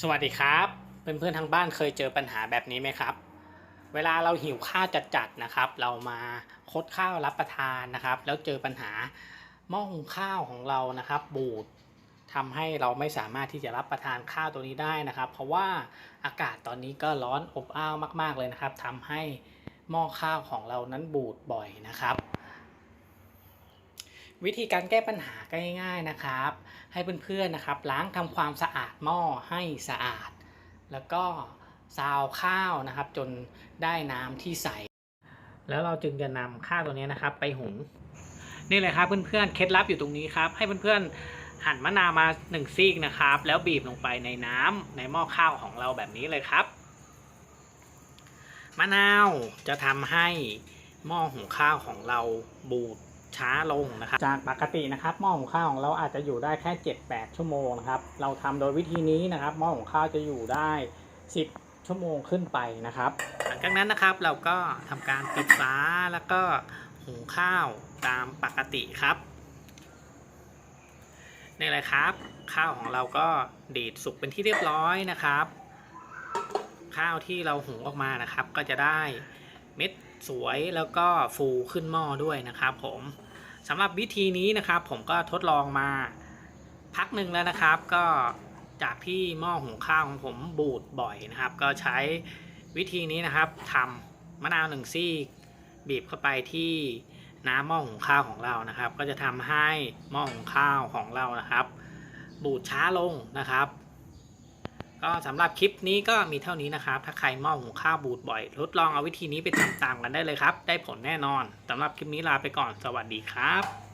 สวัสดีครับ เพื่อนๆทางบ้านเคยเจอปัญหาแบบนี้ไหมครับ เวลาเราหิวข้าวจัดๆนะครับ เรามาคดข้าวรับประทานนะครับ แล้วเจอปัญหาหม้อหุงข้าวของเรานะครับ บูดทำให้เราไม่สามารถที่จะรับประทานข้าวตัวนี้ได้นะครับ เพราะว่าอากาศตอนนี้ก็ร้อนอบอ้าวมาก ๆเลยนะครับทำให้หม้อข้าวของเรานั้นบูดบ่อยนะครับ วิธีการแก้ปัญหาก็ง่ายๆนะครับ ให้เพื่อนๆนะครับ ล้างทำความสะอาดหม้อให้สะอาด แล้วก็ซาวข้าวนะครับ จนได้น้ำที่ใส แล้วเราจึงจะนำข้าวตัวนี้นะครับ ไปหุงนี่เลยครับเพื่อนๆเคล็ดลับอยู่ตรงนี้ครับ ให้เพื่อนๆหั่นมะนาวมาหนึ่งซีกนะครับ แล้วบีบลงไปในน้ำในหม้อข้าวของเราแบบนี้เลยครับมะนาวจะทำให้หม้อหุงข้าวของเราบูด ช้าลงนะครับจากปกตินะครับหม้อหุงข้าวของเราอาจจะอยู่ได้แค่ 7-8 ชั่วโมงนะครับเราทำโดยวิธีนี้นะครับหม้อหุงข้าวจะอยู่ได้ 10 ชั่วโมงขึ้นไปนะครับ หลังจากนั้นนะครับเราก็ทำการปิดฝาแล้วก็หุงข้าวตามปกติครับนี่เลยครับ ข้าวของเราก็ดีดสุกเป็นที่เรียบร้อยนะครับ ข้าวที่เราหุงออกมานะครับ ก็จะได้เม็ดสวยแล้วก็ฟูขึ้นหม้อด้วยนะครับผม สำหรับวิธีนี้นะครับผมก็ทดลองมาพักหนึ่งแล้วนะครับ ก็จากที่หม้อหุงข้าวของผมบูดบ่อยนะครับ ก็ใช้วิธีนี้นะครับทำมะนาวหนึ่งซี่บีบเข้าไปที่น้ำหม้อหุงข้าวของเรานะครับ ก็จะทำให้หม้อหุงข้าวของเรานะครับ บูดช้าลงนะครับ ก็สำหรับคลิปนี้ก็มีเท่านี้นะครับ ถ้าใครหม้อหุงข้าวบูดบ่อย ทดลองเอาวิธีนี้ไปทำตามกันได้เลยครับ ได้ผลแน่นอนสำหรับคลิปนี้ลาไปก่อน สวัสดีครับ